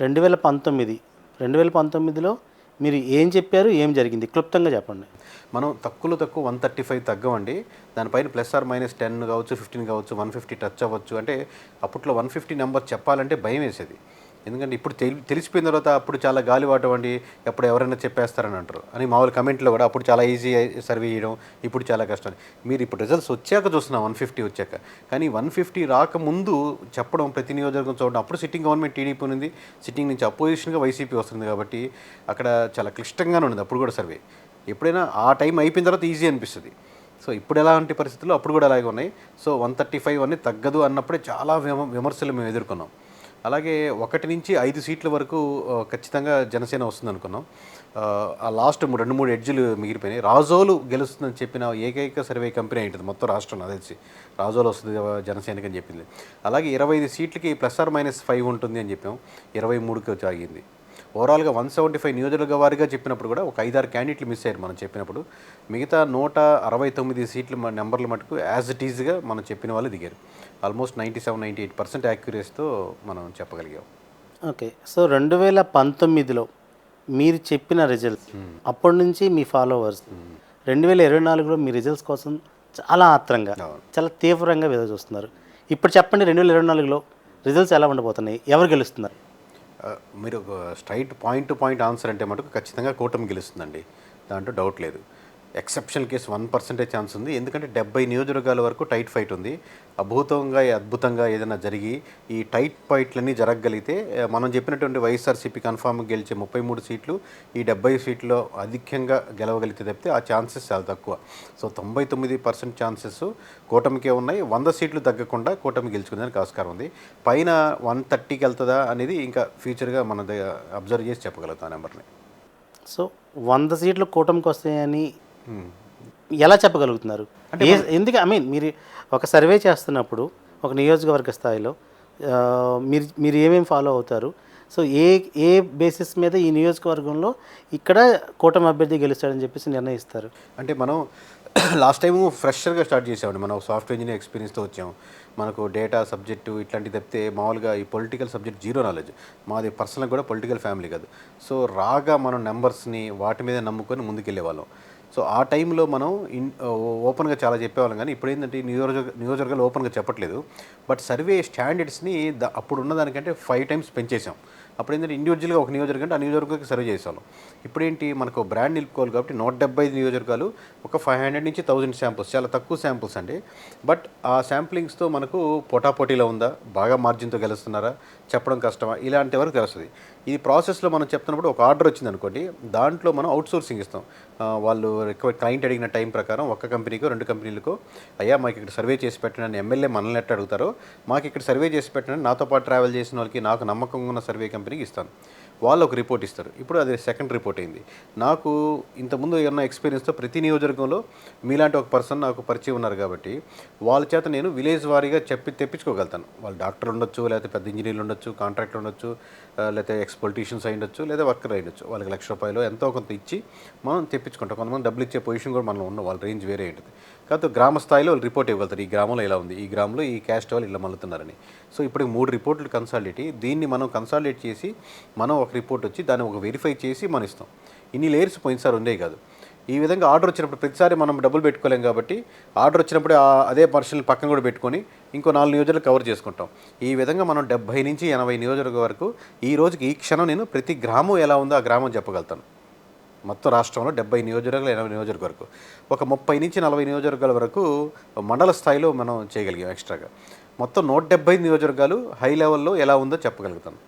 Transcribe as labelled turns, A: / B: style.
A: రెండు వేల పంతొమ్మిది. రెండు వేల పంతొమ్మిదిలో మీరు ఏం చెప్పారు ఏం జరిగింది? క్లుప్తంగా చెప్పండి.
B: మనం తక్కువలో తక్కువ వన్ థర్టీ ఫైవ్ తగ్గవండి దానిపైన ప్లస్ ఆర్ మైనస్ టెన్ కావచ్చు ఫిఫ్టీన్ కావచ్చు వన్ ఫిఫ్టీ టచ్ అవ్వచ్చు. అంటే అప్పట్లో వన్ ఫిఫ్టీ నెంబర్ చెప్పాలంటే భయం వేసేది. ఎందుకంటే ఇప్పుడు తెలి తెలిసిపోయిన తర్వాత అప్పుడు చాలా గాలివాటం అండి ఎప్పుడు ఎవరైనా చెప్పేస్తారని అంటారు. అని మామూలు కమెంట్లో కూడా అప్పుడు చాలా ఈజీ సర్వే చేయడం ఇప్పుడు చాలా కష్టం. మీరు ఇప్పుడు రిజల్ట్స్ వచ్చాక చూస్తున్నాం వన్ ఫిఫ్టీ వచ్చాక. కానీ వన్ ఫిఫ్టీ రాకముందు చెప్పడం ప్రతి నియోజకవర్గం చూడడం అప్పుడు సిట్టింగ్ గవర్నమెంట్ టీడీపీ ఉంది సిట్టింగ్ నుంచి అపోజిషన్గా వైసీపీ వస్తుంది కాబట్టి అక్కడ చాలా క్లిష్టంగానే ఉంది అప్పుడు కూడా సర్వే ఎప్పుడైనా ఆ టైం అయిపోయిన తర్వాత ఈజీ అనిపిస్తుంది. సో ఇప్పుడు ఎలాంటి పరిస్థితుల్లో అప్పుడు కూడా అలాగే ఉన్నాయి. సో వన్ థర్టీ ఫైవ్ అన్నీ తగ్గదు అన్నప్పుడే చాలా విమ విమర్శలు మేము ఎదుర్కొన్నాం. అలాగే ఒకటి నుంచి ఐదు సీట్ల వరకు ఖచ్చితంగా జనసేన వస్తుంది అనుకున్నాం. ఆ, లాస్ట్ మూడు- రెండు మూడు ఎడ్జులు మిగిలిపోయినాయి. రాజోలు గెలుస్తుందని చెప్పిన ఏకైక సర్వే కంపెనీ అయింటుంది మొత్తం రాష్ట్రం నాకు తెలిసి. రాజోలు వస్తుంది జనసేనకి అని చెప్పింది. అలాగే ఇరవై ఐదు సీట్లకి ప్లస్ ఆర్ మైనస్ ఫైవ్ ఉంటుంది అని చెప్పాం. ఇరవై మూడుకి వచ్చి ఆగింది ఓవరాల్గా వన్ సెవెంటీ ఫైవ్ నియోజకవర్గ వారిగా చెప్పినప్పుడు కూడా ఒక ఐదారు క్యాండిడేట్లు మిస్ అయ్యారు మనం చెప్పినప్పుడు. మిగతా నూట అరవై తొమ్మిది సీట్ల నెంబర్ల మటుకు యాజ్ ఇట్ ఈజ్గా మనం చెప్పిన వాళ్ళు దిగారు. Almost ninety seven ninety eight percent యాక్యురేస్తో మనం చెప్పగలిగాం.
A: ఓకే. సో రెండు వేల పంతొమ్మిదిలో మీరు చెప్పిన రిజల్ట్స్ అప్పటి నుంచి మీ ఫాలోవర్స్ రెండు వేల ఇరవై నాలుగులో మీ రిజల్ట్స్ కోసం చాలా ఆత్రంగా. చాలా తీవ్రంగా ఎదురు చూస్తున్నారు. ఇప్పుడు చెప్పండి రెండు వేల ఇరవై నాలుగులో రిజల్ట్స్ ఎలా ఉండబోతున్నాయి? ఎవరు గెలుస్తున్నారు?
B: మీరు straight point to point answer అంటే మటుకు ఖచ్చితంగా కూటమి గెలుస్తుందండి. దాంట్లో డౌట్ లేదు. Exceptional case one percentage chance ఉంది. ఎందుకంటే డెబ్బై నియోజకవర్గాల వరకు టైట్ ఫైట్ ఉంది. అద్భుతంగా అద్భుతంగా ఏదైనా జరిగి ఈ టైట్ ఫైట్లన్నీ జరగగలిగితే మనం చెప్పినటువంటి వైఎస్ఆర్సీపీ కన్ఫామ్ గెలిచే ముప్పై మూడు సీట్లు ఈ డెబ్బై సీట్లో అధికంగా గెలవగలిగితే తప్పితే ఆ ఛాన్సెస్ చాలా తక్కువ. సో తొంభై తొమ్మిది పర్సెంట్ ఛాన్సెస్ కూటమికే ఉన్నాయి. వంద సీట్లు తగ్గకుండా కూటమి గెలుచుకునేదానికి ఆస్కారం ఉంది. పైన వన్ థర్టీకి వెళ్తుందా అనేది ఇంకా ఫ్యూచర్గా మన అబ్జర్వ్ చేసి చెప్పగలుగుతాం నెంబర్ని.
A: సో వంద సీట్లు కూటమికి వస్తాయని ఎలా చెప్పగలుగుతున్నారు? ఎందుకు ఐ మీన్ మీరు ఒక సర్వే చేస్తున్నప్పుడు ఒక నియోజకవర్గ స్థాయిలో మీరు మీరు ఏమేమి ఫాలో అవుతారు? సో ఏ ఏ బేసిస్ మీద ఈ నియోజకవర్గంలో ఇక్కడ కూటమి అభ్యర్థి గెలుస్తాడని చెప్పేసి నిర్ణయిస్తారు?
B: అంటే మనం లాస్ట్ టైం ఫ్రెషర్గా స్టార్ట్ చేసామండి. మనం సాఫ్ట్వేర్ ఇంజనీర్ ఎక్స్పీరియన్స్తో వచ్చాము మనకు డేటా సబ్జెక్టు ఇట్లాంటివి తప్పితే మామూలుగా ఈ పొలిటికల్ సబ్జెక్ట్ జీరో నాలెడ్జ్ మాది పర్సనల్ కూడా పొలిటికల్ ఫ్యామిలీ కాదు. సో రాగా మనం నెంబర్స్ని వాటి మీద నమ్ముకొని ముందుకెళ్ళే వాళ్ళం సో ఆ టైంలో మనం ఇన్ ఓపెన్గా చాలా చెప్పేవాళ్ళం కానీ ఇప్పుడు ఏంటంటే నియోజక నియోజకవర్గాలు ఓపెన్గా చెప్పట్లేదు. బట్ సర్వే స్టాండర్డ్స్ని ద అప్పుడు ఉన్న దానికంటే ఫైవ్ టైమ్స్ పెంచేసాం అప్పుడు ఏంటంటే ఇండివిజువల్గా ఒక నియోజకవర్గం అంటే ఆ నియోజకవర్గానికి సర్వే చేసేవాళ్ళం. ఇప్పుడేంటి మనకు బ్రాండ్ నిలుపుకోవాలి కాబట్టి నూట డెబ్బై ఐదు నియోజకవర్గాలు ఒక ఫైవ్ హండ్రెడ్ నుంచి థౌజండ్ శాంపుల్స్ చాలా తక్కువ శాంపుల్స్ అండి. బట్ ఆ శాంప్లింగ్స్తో మనకు పోటాపోటీలో ఉందా? బాగా మార్జిన్తో గెలుస్తున్నారా? చెప్పడం కష్టమా? ఇలాంటి వరకు తెలుస్తుంది. ఈ ప్రాసెస్లో మనం చెప్తున్నప్పుడు ఒక ఆర్డర్ వచ్చింది అనుకోండి దాంట్లో మనం అవుట్సోర్సింగ్ ఇస్తాం. వాళ్ళు రిక్వైర్ క్లయింట్ అడిగిన టైం ప్రకారం ఒక్క కంపెనీకో రెండు కంపెనీలకు అయ్యా మాకు ఇక్కడ సర్వే చేసి పెట్టండి అని ఎమ్మెల్యే మనల్ని ఎట్ట అడుగుతారో మాకు ఇక్కడ సర్వే చేసి పెట్టండి నాతో పాటు ట్రావెల్ చేసిన వాళ్ళకి నాకు నమ్మకంగా ఉన్న సర్వే కంపెనీకి ఇస్తాను. వాళ్ళు ఒక రిపోర్ట్ ఇస్తారు. ఇప్పుడు అది సెకండ్ రిపోర్ట్ అయింది. నాకు ఇంతకుముందు ఏమన్నా ఎక్స్పీరియన్స్తో ప్రతి నియోజకవర్గంలో మీలాంటి ఒక పర్సన్ నాకు పరిచయం ఉన్నారు కాబట్టి వాళ్ళ చేత నేను విలేజ్ వారీగా చెప్పి తెప్పించుకోగలుగుతాను. వాళ్ళు డాక్టర్ ఉండొచ్చు లేకపోతే పెద్ద ఇంజనీర్లు ఉండొచ్చు కాంట్రాక్టర్ ఉండొచ్చు లేకపోతే ఎక్స్ పొలిటీషియన్స్ అయి ఉండొచ్చు లేదా వర్కర్ అయి ఉండొచ్చు. వాళ్ళకి లక్ష రూపాయలు ఎంతో కొంత ఇచ్చి మనం తెప్పించుకుంటాం. కొంతమంది డబ్బులు ఇచ్చే పొజిషన్ కూడా మనం ఉన్న వాళ్ళ రేంజ్ వేరే ఉంటుంది. కాకపోతే గ్రామ స్థాయిలో వాళ్ళు రిపోర్ట్ ఇవ్వగలుగుతారు. ఈ గ్రామంలో ఇలా ఉంది. ఈ గ్రామంలో ఈ క్యాస్ట్ వాళ్ళు ఇలా మల్లుతున్నారని. సో ఇప్పుడు ఈ మూడు రిపోర్ట్లు కన్సాలిడేట్ దీన్ని మనం కన్సాలిడేట్ చేసి మనం ఒక రిపోర్ట్ వచ్చి దాన్ని ఒక వెరిఫై చేసి మనం ఇస్తాం. ఇన్ని లేయర్స్ పోయినసారి ఉండేవి కాదు. ఈ విధంగా ఆర్డర్ వచ్చినప్పుడు ప్రతిసారి మనం డబ్బులు పెట్టుకోలేం కాబట్టి ఆర్డర్ వచ్చినప్పుడు ఆ- అదే పర్సన్ పక్కన కూడా పెట్టుకొని ఇంకో నాలుగు నియోజకాలు కవర్ చేసుకుంటాం. ఈ విధంగా మనం డెబ్బై నుంచి ఎనభై నియోజకవర్గం వరకు ఈ రోజుకి ఈ క్షణం నేను ప్రతి గ్రామం ఎలా ఉందో ఆ గ్రామం చెప్పగలుగుతాను. మొత్తం రాష్ట్రంలో డెబ్బై నియోజకవర్గాలు ఎనభై నియోజకవర్గం వరకు. ఒక ముప్పై నుంచి నలభై నియోజకవర్గాల వరకు మండల స్థాయిలో మనం చేయగలిగాం ఎక్స్ట్రాగా. మొత్తం నూట డెబ్బై నియోజకవర్గాలు హై లెవెల్లో ఎలా ఉందో చెప్పగలుగుతాను